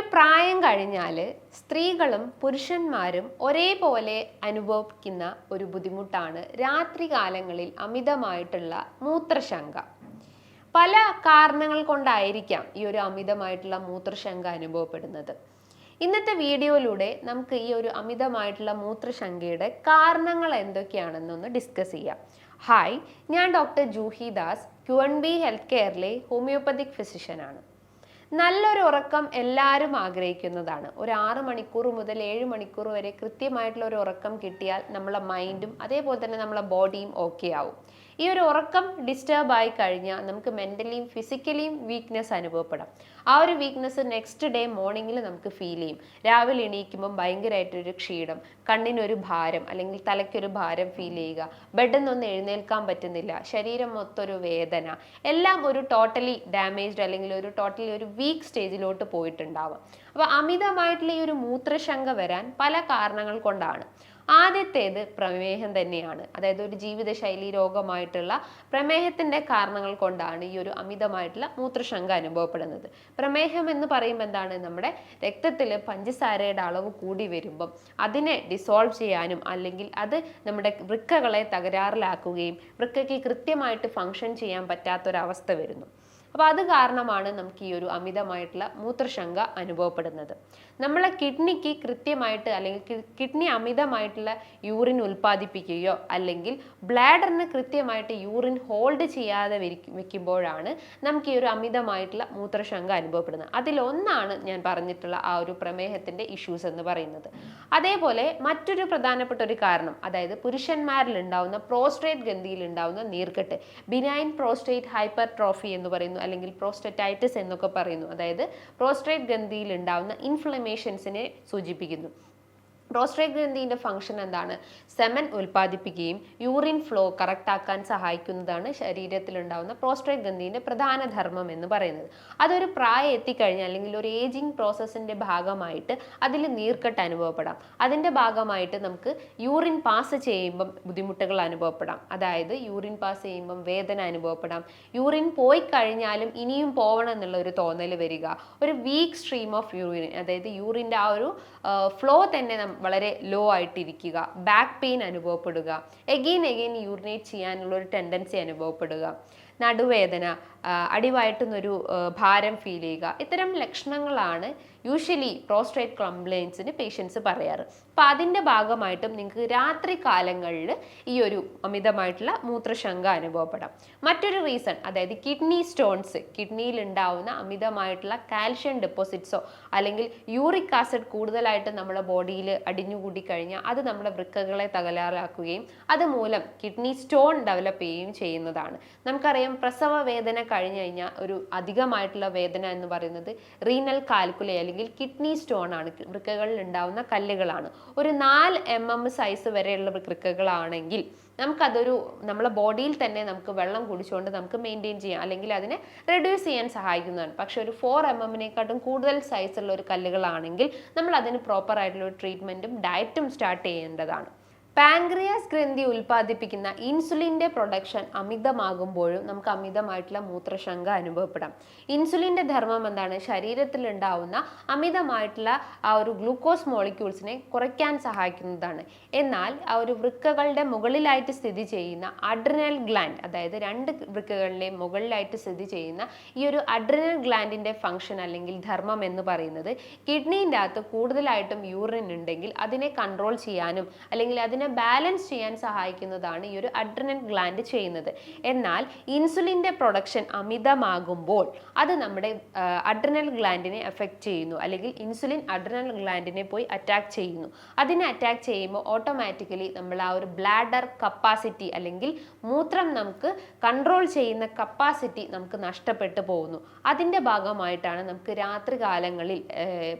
ഒരു പ്രായം കഴിഞ്ഞാൽ സ്ത്രീകളും പുരുഷന്മാരും ഒരേപോലെ അനുഭവിക്കുന്ന ഒരു ബുദ്ധിമുട്ടാണ് രാത്രികാലങ്ങളിൽ അമിതമായിട്ടുള്ള മൂത്രശങ്ക. പല കാരണങ്ങൾ കൊണ്ടായിരിക്കാം ഈ ഒരു അമിതമായിട്ടുള്ള മൂത്രശങ്ക അനുഭവപ്പെടുന്നത്. ഇന്നത്തെ വീഡിയോയിലൂടെ നമുക്ക് ഈ ഒരു അമിതമായിട്ടുള്ള മൂത്രശങ്കയുടെ കാരണങ്ങൾ എന്തൊക്കെയാണെന്നൊന്ന് ഡിസ്കസ് ചെയ്യാം. ഹായ് ഞാൻ doctor Juhi Das Q N B health കെയറിലെ homeopathic ഫിസിഷ്യനാണ് നല്ലൊരു ഉറക്കം എല്ലാവരും ആഗ്രഹിക്കുന്നതാണ്. ഒരു ആറ് മണിക്കൂർ മുതൽ ഏഴ് മണിക്കൂർ വരെ കൃത്യമായിട്ടുള്ള ഒരു ഉറക്കം കിട്ടിയാൽ നമ്മളെ മൈൻഡും അതേപോലെ തന്നെ നമ്മളെ ബോഡിയും ഓക്കെ ആവും. ഈ ഒരു ഉറക്കം ഡിസ്റ്റർബ് ആയി കഴിഞ്ഞാൽ നമുക്ക് മെന്റലിയും ഫിസിക്കലിയും വീക്ക്നെസ് അനുഭവപ്പെടാം. ആ ഒരു വീക്ക്നെസ് നെക്സ്റ്റ് ഡേ മോർണിംഗിൽ നമുക്ക് ഫീൽ ചെയ്യും. രാവിലെ എണീക്കുമ്പം ഭയങ്കരമായിട്ടൊരു ക്ഷീണം കണ്ണിനൊരു ഭാരം അല്ലെങ്കിൽ തലയ്ക്കൊരു ഭാരം ഫീൽ ചെയ്യുക ബെഡിൽ നിന്നൊന്ന് എഴുന്നേൽക്കാൻ പറ്റുന്നില്ല ശരീരം മൊത്തൊരു വേദന എല്ലാം ഒരു ടോട്ടലി ഡാമേജ്ഡ് അല്ലെങ്കിൽ ഒരു ടോട്ടലി ഒരു വീക്ക് സ്റ്റേജിലോട്ട് പോയിട്ടുണ്ടാവാം. അപ്പോൾ അമിതമായിട്ടുള്ള ഈ ഒരു മൂത്രശങ്ക വരാൻ പല കാരണങ്ങൾ കൊണ്ടാണ്. ആദ്യത്തേത് പ്രമേഹം തന്നെയാണ്. അതായത് ഒരു ജീവിതശൈലി രോഗമായിട്ടുള്ള പ്രമേഹത്തിന്റെ കാരണങ്ങൾ കൊണ്ടാണ് ഈ ഒരു അമിതമായിട്ടുള്ള മൂത്രശങ്ക അനുഭവപ്പെടുന്നത്. പ്രമേഹം എന്ന് പറയുമ്പോൾ എന്താണ്? നമ്മുടെ രക്തത്തിൽ പഞ്ചസാരയുടെ അളവ് കൂടി വരുമ്പം അതിനെ ഡിസോൾവ് ചെയ്യാനും അല്ലെങ്കിൽ അത് നമ്മുടെ വൃക്കകളെ തകരാറിലാക്കുകയും വൃക്കയ്ക്ക് കൃത്യമായിട്ട് ഫങ്ഷൻ ചെയ്യാൻ പറ്റാത്തൊരവസ്ഥ വരുന്നു. അപ്പോൾ അത് കാരണമാണ് നമുക്ക് ഈ ഒരു അമിതമായിട്ടുള്ള മൂത്രശങ്ക അനുഭവപ്പെടുന്നത്. നമ്മളെ കിഡ്നിക്ക് കൃത്യമായിട്ട് അല്ലെങ്കിൽ കിഡ്നി അമിതമായിട്ടുള്ള യൂറിൻ ഉൽപ്പാദിപ്പിക്കുകയോ അല്ലെങ്കിൽ ബ്ലാഡറിന് കൃത്യമായിട്ട് യൂറിൻ ഹോൾഡ് ചെയ്യാതെ വെക്കുമ്പോഴാണ് നമുക്ക് ഈ ഒരു അമിതമായിട്ടുള്ള മൂത്രശങ്ക അനുഭവപ്പെടുന്നത്. അതിലൊന്നാണ് ഞാൻ പറഞ്ഞിട്ടുള്ള ആ ഒരു പ്രമേഹത്തിന്റെ ഇഷ്യൂസ് എന്ന് പറയുന്നത്. അതേപോലെ മറ്റൊരു പ്രധാനപ്പെട്ട ഒരു കാരണം അതായത് പുരുഷന്മാരിൽ ഉണ്ടാവുന്ന പ്രോസ്ട്രേറ്റ് ഗന്ധിയിൽ ഉണ്ടാവുന്ന നീർക്കെട്ട് ബിനൈൻ പ്രോസ്ട്രേറ്റ് ഹൈപ്പർ ട്രോഫി എന്ന് പറയുന്നു അല്ലെങ്കിൽ പ്രോസ്റ്ററ്റൈറ്റിസ് എന്നൊക്കെ പറയുന്നു. അതായത് പ്രോസ്ട്രേറ്റ് ഗ്രന്ഥിയിൽ ഉണ്ടാവുന്ന ഇൻഫ്ലമേഷൻസിനെ സൂചിപ്പിക്കുന്നു. പ്രോസ്ട്രേറ്റ് ഗ്രന്ഥിന്റെ ഫംഗ്ഷൻ എന്താണ്? സെമൻ ഉൽപ്പാദിപ്പിക്കുകയും യൂറിൻ ഫ്ലോ കറക്റ്റാക്കാൻ സഹായിക്കുന്നതാണ് ശരീരത്തിലുണ്ടാകുന്ന പ്രോസ്ട്രേറ്റ് ഗ്രന്ഥിന്റെ പ്രധാന ധർമ്മം എന്ന് പറയുന്നത്. അതൊരു പ്രായം എത്തിക്കഴിഞ്ഞാൽ അല്ലെങ്കിൽ ഒരു ഏജിങ് പ്രോസസ്സിന്റെ ഭാഗമായിട്ട് അതിൽ നീർക്കെട്ട് അനുഭവപ്പെടാം. അതിന്റെ ഭാഗമായിട്ട് നമുക്ക് യൂറിൻ പാസ് ചെയ്യുമ്പം ബുദ്ധിമുട്ടുകൾ അനുഭവപ്പെടാം. അതായത് യൂറിൻ പാസ് ചെയ്യുമ്പം വേദന അനുഭവപ്പെടാം. യൂറിൻ പോയി കഴിഞ്ഞാലും ഇനിയും പോകണം എന്നുള്ള ഒരു തോന്നൽ വരിക. ഒരു വീക്ക് സ്ട്രീം ഓഫ് യൂറിൻ അതായത് യൂറിന്റെ ആ ഒരു ഫ്ലോ തന്നെ വളരെ ലോ ആയിട്ടിരിക്കുക. ബാക്ക് പെയിൻ അനുഭവപ്പെടുക. എഗെയിൻ എഗെയിൻ യൂറിനേറ്റ് ചെയ്യാനുള്ള ഒരു ടെൻഡൻസി അനുഭവപ്പെടുക. നടുവേദന അടിവയറ്റുന്നൊരു ഭാരം ഫീൽ ചെയ്യുക. ഇത്തരം ലക്ഷണങ്ങളാണ് യൂഷ്വലി പ്രോസ്ട്രേറ്റ് കംപ്ലയിൻസിന് പേഷ്യൻസ് പറയാറ്. അപ്പം അതിന്റെ ഭാഗമായിട്ടും നിങ്ങൾക്ക് രാത്രി കാലങ്ങളിൽ ഈ ഒരു അമിതമായിട്ടുള്ള മൂത്രശങ്ക അനുഭവപ്പെടാം. മറ്റൊരു റീസൺ അതായത് കിഡ്നി സ്റ്റോൺസ് കിഡ്നിയിൽ ഉണ്ടാവുന്ന അമിതമായിട്ടുള്ള കാൽഷ്യം ഡെപ്പോസിറ്റ്സോ അല്ലെങ്കിൽ യൂറിക് ആസിഡ് കൂടുതലായിട്ട് നമ്മുടെ ബോഡിയിൽ അടിഞ്ഞുകൂടി കഴിഞ്ഞാൽ അത് നമ്മുടെ വൃക്കകളെ തകരാറാക്കുകയും അതുമൂലം കിഡ്നി സ്റ്റോൺ ഡെവലപ്പ് ചെയ്യുകയും ചെയ്യുന്നതാണ്. നമുക്കറിയാം പ്രസവ വേദന കഴിഞ്ഞു കഴിഞ്ഞാൽ ഒരു അധികമായിട്ടുള്ള വേദന എന്ന് പറയുന്നത് റീനൽ കാൽക്കുലേ അല്ലെങ്കിൽ കിഡ്നി സ്റ്റോൺ ആണ്. വൃക്കകളിൽ ഉണ്ടാവുന്ന കല്ലുകളാണ്. ഒരു നാല് എം എം സൈസ് വരെയുള്ള വൃക്കകളാണെങ്കിൽ നമുക്കതൊരു നമ്മളെ ബോഡിയിൽ തന്നെ നമുക്ക് വെള്ളം കുടിച്ചുകൊണ്ട് നമുക്ക് മെയിന്റെയിൻ ചെയ്യാം. അല്ലെങ്കിൽ അതിനെ റെഡ്യൂസ് ചെയ്യാൻ സഹായിക്കുന്നതാണ്. പക്ഷേ ഒരു ഫോർ എം എമ്മിനെക്കാട്ടും കൂടുതൽ സൈസുള്ള ഒരു കല്ലുകളാണെങ്കിൽ നമ്മൾ അതിന് ഒരു ട്രീറ്റ്മെന്റും ഡയറ്റും സ്റ്റാർട്ട് ചെയ്യേണ്ടതാണ്. പാൻക്രിയാസ് ഗ്രന്ഥി ഉൽപ്പാദിപ്പിക്കുന്ന ഇൻസുലിന്റെ പ്രൊഡക്ഷൻ അമിതമാകുമ്പോഴും നമുക്ക് അമിതമായിട്ടുള്ള മൂത്രശങ്ക അനുഭവപ്പെടാം. ഇൻസുലിന്റെ ധർമ്മം എന്താണ്? ശരീരത്തിലുണ്ടാവുന്ന അമിതമായിട്ടുള്ള ആ ഒരു ഗ്ലൂക്കോസ് മോളിക്യൂൾസിനെ കുറയ്ക്കാൻ സഹായിക്കുന്നതാണ്. എന്നാൽ ആ ഒരു വൃക്കകളുടെ മുകളിലായിട്ട് സ്ഥിതി ചെയ്യുന്ന അഡ്രിനൽ ഗ്ലാൻഡ് അതായത് രണ്ട് വൃക്കകളിലെയും മുകളിലായിട്ട് സ്ഥിതി ചെയ്യുന്ന ഈ ഒരു അഡ്രിനൽ ഗ്ലാൻഡിന്റെ ഫംഗ്ഷൻ അല്ലെങ്കിൽ ധർമ്മം എന്ന് പറയുന്നത് കിഡ്നീന്റെ അകത്ത് കൂടുതലായിട്ടും യൂറിൻ ഉണ്ടെങ്കിൽ അതിനെ കൺട്രോൾ ചെയ്യാനും അല്ലെങ്കിൽ അതിനെ ബാലൻസ് ചെയ്യാൻ സഹായിക്കുന്നതാണ് ഈ ഒരു അഡ്രിനൽ ഗ്ലാൻഡ് ചെയ്യുന്നത്. എന്നാൽ ഇൻസുലിന്റെ പ്രൊഡക്ഷൻ അമിതമാകുമ്പോൾ അത് നമ്മുടെ അഡ്രനൽ ഗ്ലാൻഡിനെ എഫക്റ്റ് ചെയ്യുന്നു. അല്ലെങ്കിൽ ഇൻസുലിൻ അഡ്രനൽ ഗ്ലാൻഡിനെ പോയി അറ്റാക്ക് ചെയ്യുന്നു. അതിനെ അറ്റാക്ക് ചെയ്യുമ്പോൾ ഓട്ടോമാറ്റിക്കലി നമ്മൾ ആ ഒരു ബ്ലാഡർ കപ്പാസിറ്റി അല്ലെങ്കിൽ മൂത്രം നമുക്ക് കൺട്രോൾ ചെയ്യുന്ന കപ്പാസിറ്റി നമുക്ക് നഷ്ടപ്പെട്ടു പോകുന്നു. അതിന്റെ ഭാഗമായിട്ടാണ് നമുക്ക് രാത്രി കാലങ്ങളിൽ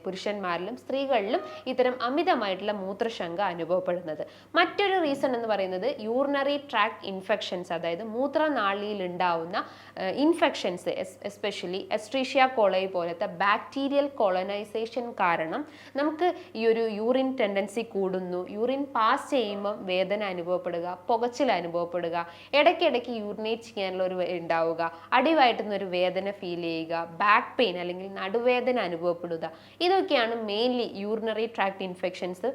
പുരുഷന്മാരിലും സ്ത്രീകളിലും ഇത്തരം അമിതമായിട്ടുള്ള മൂത്രശങ്ക അനുഭവപ്പെടുന്നത്. മറ്റൊരു റീസൺ എന്ന് പറയുന്നത് യൂറിനറി ട്രാക്ട് ഇൻഫെക്ഷൻസ് അതായത് മൂത്രനാളിയിൽ ഉണ്ടാവുന്ന ഇൻഫെക്ഷൻസ് എസ്പെഷ്യലി എസ്ട്രീഷ്യ കോളൈ പോലത്തെ ബാക്ടീരിയൽ കോളനൈസേഷൻ കാരണം നമുക്ക് ഈ ഒരു യൂറിൻ ടെൻഡൻസി കൂടുന്നു. യൂറിൻ പാസ് ചെയ്യുമ്പം വേദന അനുഭവപ്പെടുക പുകച്ചിൽ അനുഭവപ്പെടുക ഇടയ്ക്കിടയ്ക്ക് യൂറിനേറ്റ് ചെയ്യാനുള്ള ഒരു ഉണ്ടാവുക അടിവയറ്റുന്ന ഒരു വേദന ഫീൽ ചെയ്യുക ബാക്ക് പെയിൻ അല്ലെങ്കിൽ നടുവേദന അനുഭവപ്പെടുക. ഇതൊക്കെയാണ് മെയിൻലി യൂറിനറി ട്രാക്ട് ഇൻഫെക്ഷൻസ്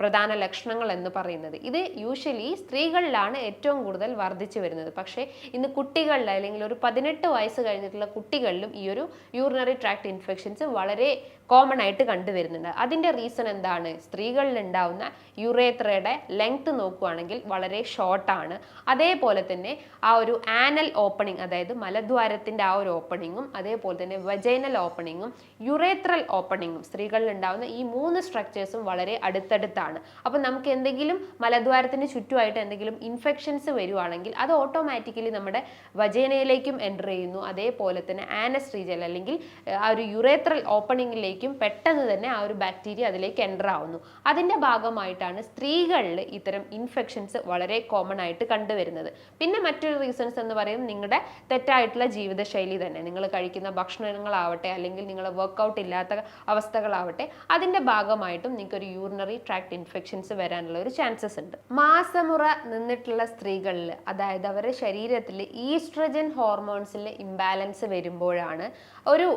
പ്രധാന ലക്ഷണങ്ങൾ എന്ന് പറയുന്നത്. ഇത് യൂഷ്വലി സ്ത്രീകളിലാണ് ഏറ്റവും കൂടുതൽ വർദ്ധിച്ചു വരുന്നത്. പക്ഷേ ഇന്ന് കുട്ടികളിൽ അല്ലെങ്കിൽ ഒരു പതിനെട്ട് വയസ്സ് കഴിഞ്ഞിട്ടുള്ള കുട്ടികളിലും ഈ ഒരു യൂറിനറി ട്രാക്ട് ഇൻഫെക്ഷൻസ് വളരെ കോമൺ ആയിട്ട് കണ്ടുവരുന്നുണ്ട്. അതിന്റെ റീസൺ എന്താണ്? സ്ത്രീകളിൽ ഉണ്ടാവുന്ന യുറേത്രയുടെ ലെങ്ത് നോക്കുകയാണെങ്കിൽ വളരെ ഷോർട്ടാണ് അതേപോലെ തന്നെ ആ ഒരു ആനൽ ഓപ്പണിംഗ് അതായത് മലദ്വാരത്തിന്റെ ആ ഒരു ഓപ്പണിങ്ങും അതേപോലെ തന്നെ വജൈനൽ ഓപ്പണിങ്ങും യുറേത്രൽ ഓപ്പണിങ്ങും സ്ത്രീകളിൽ ഉണ്ടാവുന്ന ഈ മൂന്ന് സ്ട്രക്ചേഴ്സും വളരെ അടുത്തടുത്താണ്. അപ്പോൾ നമുക്ക് എന്തെങ്കിലും മലദ്വാരത്തിന് ചുറ്റുമായിട്ട് എന്തെങ്കിലും ഇൻഫെക്ഷൻസ് വരുവാണെങ്കിൽ അത് ഓട്ടോമാറ്റിക്കലി നമ്മുടെ വജേനയിലേക്കും എന്റർ ചെയ്യുന്നു. അതേപോലെ തന്നെ ആനസ് റീജൽ അല്ലെങ്കിൽ ആ ഒരു യുറേത്രൽ ഓപ്പണിങ്ങിലേക്കും പെട്ടെന്ന് തന്നെ ആ ഒരു ബാക്ടീരിയ അതിലേക്ക് എന്റർ ആവുന്നു. അതിന്റെ ഭാഗമായിട്ടാണ് സ്ത്രീകളിൽ ഇത്തരം ഇൻഫെക്ഷൻസ് വളരെ കോമൺ ആയിട്ട് കണ്ടുവരുന്നത്. പിന്നെ മറ്റൊരു റീസൺസ് എന്ന് പറയുന്നത് നിങ്ങളുടെ തെറ്റായിട്ടുള്ള ജീവിതശൈലി തന്നെ. നിങ്ങൾ കഴിക്കുന്ന ഭക്ഷണങ്ങളാവട്ടെ അല്ലെങ്കിൽ നിങ്ങൾ വർക്കൗട്ട് ഇല്ലാത്ത അവസ്ഥകളാവട്ടെ അതിന്റെ ഭാഗമായിട്ടും നിങ്ങൾക്ക് ഒരു യൂറിനറി ട്രാക്ട് ഇൻഫെക്ഷൻസ് വരാനുള്ള ഒരു ചാൻസസ് ഉണ്ട്. മാസമുറ നിന്നിട്ടുള്ള സ്ത്രീകളിൽ അതായത് അവരുടെ ശരീരത്തിൽ ഈസ്ട്രജൻ ഹോർമോൺസിലെ ഇംബാലൻസ് വരുമ്പോഴാണ് ഒരു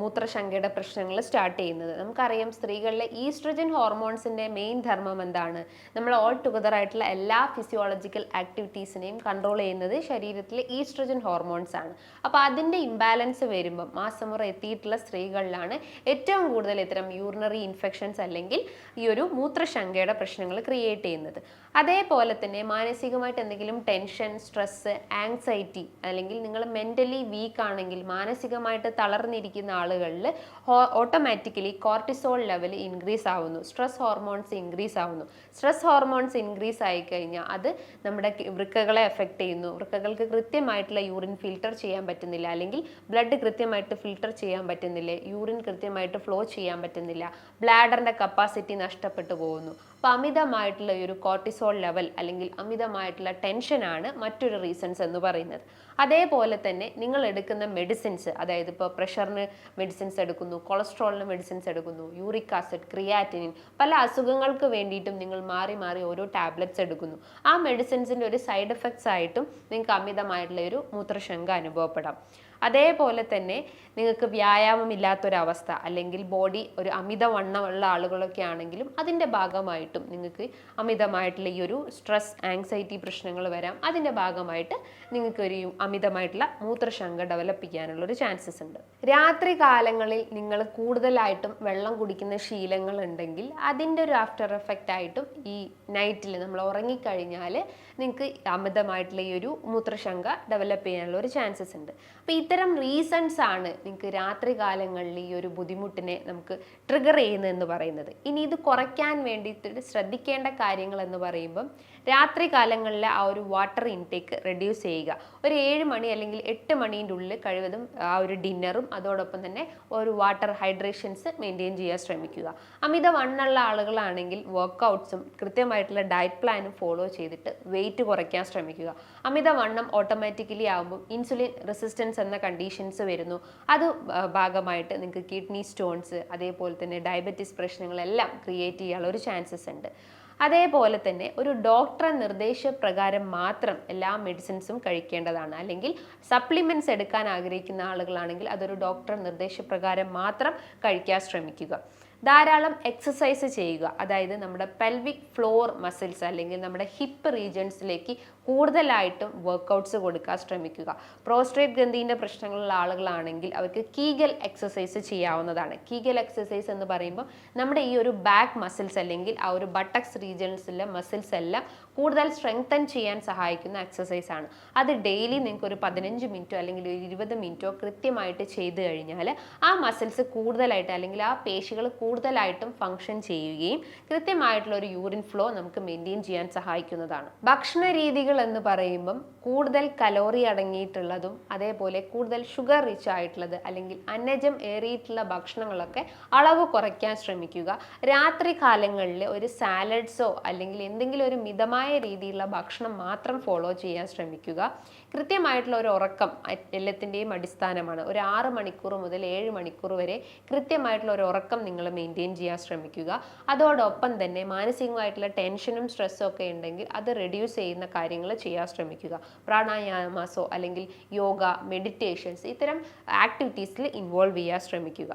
മൂത്രശങ്കയുടെ പ്രശ്നങ്ങൾ സ്റ്റാർട്ട് ചെയ്യുന്നത്. നമുക്കറിയാം സ്ത്രീകളിലെ ഈസ്ട്രജൻ ഹോർമോൺസിന്റെ മെയിൻ ധർമ്മം എന്താണ്? നമ്മൾ ഓൾ ടുഗദർ ആയിട്ടുള്ള എല്ലാ ഫിസിയോളജിക്കൽ ആക്ടിവിറ്റീസിനെയും കൺട്രോൾ ചെയ്യുന്നത് ശരീരത്തിലെ ഈസ്ട്രജൻ ഹോർമോൺസ് ആണ്. അപ്പോൾ അതിന്റെ ഇംബാലൻസ് വരുമ്പം മാസമുറ എത്തിയിട്ടുള്ള സ്ത്രീകളിലാണ് ഏറ്റവും കൂടുതൽ ഇത്തരം യൂറിനറി ഇൻഫെക്ഷൻസ് അല്ലെങ്കിൽ ഈ ഒരു മൂത്രശങ്കയുടെ പ്രശ്നങ്ങൾ ക്രിയേറ്റ് ചെയ്യുന്നത്. അതേപോലെ തന്നെ മാനസികമായിട്ട് എന്തെങ്കിലും ടെൻഷൻ സ്ട്രെസ് ആങ്സൈറ്റി അല്ലെങ്കിൽ നിങ്ങൾ മെന്റലി വീക്ക് ആണെങ്കിൽ മാനസികമായിട്ട് തളർന്നിരിക്കുന്ന ആളുകളിൽ ഓട്ടോമാറ്റിക്കലി കോർട്ടിസോൾ ലെവൽ ഇൻക്രീസ് ആവുന്നു. സ്ട്രെസ് ഹോർമോൺസ് ഇൻക്രീസ് ആവുന്നു. സ്ട്രെസ് ഹോർമോൺസ് ഇൻക്രീസ് ആയി കഴിഞ്ഞാൽ അത് നമ്മുടെ വൃക്കകളെ എഫക്റ്റ് ചെയ്യുന്നു. വൃക്കകൾക്ക് കൃത്യമായിട്ടുള്ള യൂറിൻ ഫിൽട്ടർ ചെയ്യാൻ പറ്റുന്നില്ല. അല്ലെങ്കിൽ ബ്ലഡ് കൃത്യമായിട്ട് ഫിൽട്ടർ ചെയ്യാൻ പറ്റുന്നില്ല. യൂറിൻ കൃത്യമായിട്ട് ഫ്ലോ ചെയ്യാൻ പറ്റുന്നില്ല. ബ്ലാഡറിന്റെ കപ്പാസിറ്റി നഷ്ടപ്പെട്ടു പോകുന്നു. അപ്പോൾ അമിതമായിട്ടുള്ള ഈ ഒരു കോർട്ടിസോൾ ലെവൽ അല്ലെങ്കിൽ അമിതമായിട്ടുള്ള ടെൻഷനാണ് മറ്റൊരു റീസൺസ് എന്ന് പറയുന്നത്. അതേപോലെ തന്നെ നിങ്ങൾ എടുക്കുന്ന മെഡിസിൻസ് അതായത് ഇപ്പോൾ പ്രഷറിന് മെഡിസിൻസ് എടുക്കുന്നു കൊളസ്ട്രോളിന് മെഡിസിൻസ് എടുക്കുന്നു യൂറിക് ആസിഡ് ക്രിയാറ്റിനിൻ പല അസുഖങ്ങൾക്ക് വേണ്ടിയിട്ടും നിങ്ങൾ മാറി മാറി ഓരോ ടാബ്ലറ്റ്സ് എടുക്കുന്നു. ആ മെഡിസിൻസിന്റെ ഒരു സൈഡ് എഫക്ട്സ് ആയിട്ടും നിങ്ങൾക്ക് അമിതമായിട്ടുള്ള ഒരു മൂത്രശങ്ക അനുഭവപ്പെടാം. അതേപോലെ തന്നെ നിങ്ങൾക്ക് വ്യായാമം ഇല്ലാത്തൊരവസ്ഥ അല്ലെങ്കിൽ ബോഡി ഒരു അമിതവണ്ണമുള്ള ആളുകളൊക്കെ ആണെങ്കിലും അതിന്റെ ഭാഗമായിട്ടും നിങ്ങൾക്ക് അമിതമായിട്ടുള്ള ഈ ഒരു സ്ട്രെസ് ആങ്സൈറ്റി പ്രശ്നങ്ങൾ വരാം. അതിന്റെ ഭാഗമായിട്ട് നിങ്ങൾക്ക് ഒരു അമിതമായിട്ടുള്ള മൂത്രശങ്ക ഡെവലപ്പ് ചെയ്യാനുള്ള ഒരു ചാൻസസ് ഉണ്ട്. രാത്രി കാലങ്ങളിൽ നിങ്ങൾ കൂടുതലായിട്ടും വെള്ളം കുടിക്കുന്ന ശീലങ്ങൾ ഉണ്ടെങ്കിൽ അതിന്റെ ഒരു ആഫ്റ്റർ എഫക്റ്റ് ആയിട്ടും ഈ നൈറ്റിൽ നമ്മൾ ഉറങ്ങിക്കഴിഞ്ഞാൽ നിങ്ങൾക്ക് അമിതമായിട്ടുള്ള ഈ ഒരു മൂത്രശങ്ക ഡെവലപ്പ് ചെയ്യാനുള്ള ഒരു ചാൻസസ് ഉണ്ട്. അപ്പോൾ ഇത്തരം റീസൺസ് ആണ് നിങ്ങൾക്ക് രാത്രി കാലങ്ങളിൽ ഈ ഒരു ബുദ്ധിമുട്ടിനെ നമുക്ക് ട്രിഗർ ചെയ്യുന്നതെന്ന് പറയുന്നത്. ഇനി ഇത് കുറയ്ക്കാൻ വേണ്ടിയിട്ട് ശ്രദ്ധിക്കേണ്ട കാര്യങ്ങൾ എന്ന് പറയുമ്പം രാത്രി കാലങ്ങളിലെ ആ ഒരു വാട്ടർ ഇൻടേക്ക് റെഡ്യൂസ് ചെയ്യുക. ഒരു ഏഴ് മണി അല്ലെങ്കിൽ എട്ട് മണീന്റെ ഉള്ളിൽ കഴിവതും ആ ഒരു ഡിന്നറും അതോടൊപ്പം തന്നെ ഒരു വാട്ടർ ഹൈഡ്രേഷൻസ് മെയിന്റെയിൻ ചെയ്യാൻ ശ്രമിക്കുക. അമിത വണ്ണുള്ള ആളുകളാണെങ്കിൽ വർക്കൗട്ട്സും കൃത്യമായിട്ടുള്ള ഡയറ്റ് പ്ലാനും ഫോളോ ചെയ്തിട്ട് വെയിറ്റ് കുറയ്ക്കാൻ ശ്രമിക്കുക. അമിത വണ്ണം ഓട്ടോമാറ്റിക്കലി ആകുമ്പോൾ ഇൻസുലിൻ റെസിസ്റ്റൻസ് എന്ന കണ്ടീഷൻസ് വരുന്നു. അത് ഭാഗമായിട്ട് നിങ്ങൾക്ക് കിഡ്നി സ്റ്റോൺസ് അതേപോലെ തന്നെ ഡയബറ്റീസ് പ്രശ്നങ്ങളെല്ലാം ക്രിയേറ്റ് ചെയ്യാനുള്ള ഒരു ചാൻസസ് ഉണ്ട്. അതേപോലെ തന്നെ ഒരു ഡോക്ടറെ നിർദ്ദേശപ്രകാരം മാത്രം എല്ലാ മെഡിസിൻസും കഴിക്കേണ്ടതാണ്. അല്ലെങ്കിൽ സപ്ലിമെന്റ്സ് എടുക്കാൻ ആഗ്രഹിക്കുന്ന ആളുകളാണെങ്കിൽ അതൊരു ഡോക്ടർ നിർദ്ദേശപ്രകാരം മാത്രം കഴിക്കാൻ ശ്രമിക്കുക. ധാരാളം എക്സസൈസ് ചെയ്യുക. അതായത് നമ്മുടെ പെൽവിക് ഫ്ലോർ മസിൽസ് അല്ലെങ്കിൽ നമ്മുടെ ഹിപ്പ് റീജൻസിലേക്ക് കൂടുതലായിട്ടും വർക്കൗട്ട്സ് കൊടുക്കാൻ ശ്രമിക്കുക. പ്രോസ്ട്രേറ്റ് ഗ്രന്ഥിന്റെ പ്രശ്നങ്ങളുള്ള ആളുകളാണെങ്കിൽ അവർക്ക് കീഗൽ എക്സസൈസ് ചെയ്യാവുന്നതാണ്. കീഗൽ എക്സസൈസ് എന്ന് പറയുമ്പോൾ നമ്മുടെ ഈ ഒരു ബാക്ക് മസിൽസ് അല്ലെങ്കിൽ ആ ഒരു ബട്ടക്സ് റീജിയൻസിലെ മസിൽസ് എല്ലാം കൂടുതൽ സ്ട്രെങ്തൻ ചെയ്യാൻ സഹായിക്കുന്ന എക്സസൈസ് ആണ്. അത് ഡെയിലി നിങ്ങൾക്ക് ഒരു പതിനഞ്ച് മിനിറ്റോ അല്ലെങ്കിൽ ഒരു ഇരുപത് മിനിറ്റോ കൃത്യമായിട്ട് ചെയ്തു കഴിഞ്ഞാൽ ആ മസിൽസ് കൂടുതലായിട്ട് അല്ലെങ്കിൽ ആ പേശികൾ കൂടുതലായിട്ടും ഫങ്ഷൻ ചെയ്യുകയും കൃത്യമായിട്ടുള്ള ഒരു യൂറിൻ ഫ്ലോ നമുക്ക് മെയിന്റെയിൻ ചെയ്യാൻ സഹായിക്കുന്നതാണ്. ഭക്ഷണ രീതികൾ എന്ന് പറയുമ്പം കൂടുതൽ കലോറി അടങ്ങിയിട്ടുള്ളതും അതേപോലെ കൂടുതൽ ഷുഗർ റിച്ച് ആയിട്ടുള്ളത് അല്ലെങ്കിൽ അന്നജം ഏറിയിട്ടുള്ള ഭക്ഷണങ്ങളൊക്കെ അളവ് കുറയ്ക്കാൻ ശ്രമിക്കുക. രാത്രി കാലങ്ങളിൽ ഒരു സാലഡ്സോ അല്ലെങ്കിൽ എന്തെങ്കിലും ഒരു മിതമായ രീതിയിലുള്ള ഭക്ഷണം മാത്രം ഫോളോ ചെയ്യാൻ ശ്രമിക്കുക. കൃത്യമായിട്ടുള്ള ഒരു ഉറക്കം എല്ലാത്തിന്റെയും അടിസ്ഥാനമാണ്. ഒരു ആറ് മണിക്കൂർ മുതൽ ഏഴ് മണിക്കൂർ വരെ കൃത്യമായിട്ടുള്ള ഒരു ഉറക്കം നിങ്ങൾ മെയിന്റെയിൻ ചെയ്യാൻ ശ്രമിക്കുക. അതോടൊപ്പം തന്നെ മാനസികമായിട്ടുള്ള ടെൻഷനും സ്ട്രെസ്സും ഒക്കെ ഉണ്ടെങ്കിൽ അത് റെഡ്യൂസ് ചെയ്യുന്ന കാര്യങ്ങൾ ചെയ്യാൻ ശ്രമിക്കുക. പ്രാണായാമാസോ അല്ലെങ്കിൽ യോഗ മെഡിറ്റേഷൻസ് ഇത്തരം ആക്ടിവിറ്റീസിൽ ഇൻവോൾവ് ചെയ്യാൻ ശ്രമിക്കുക.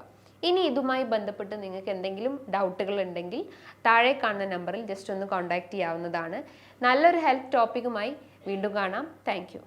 ഇനി ഇതുമായി ബന്ധപ്പെട്ട് നിങ്ങൾക്ക് എന്തെങ്കിലും ഡൗട്ടുകൾ ഉണ്ടെങ്കിൽ താഴെ കാണുന്ന നമ്പറിൽ ജസ്റ്റ് ഒന്ന് കോൺടാക്റ്റ് ചെയ്യാവുന്നതാണ്. നല്ലൊരു ഹെൽത്ത് ടോപ്പിക്കുമായി വീണ്ടും കാണാം. താങ്ക്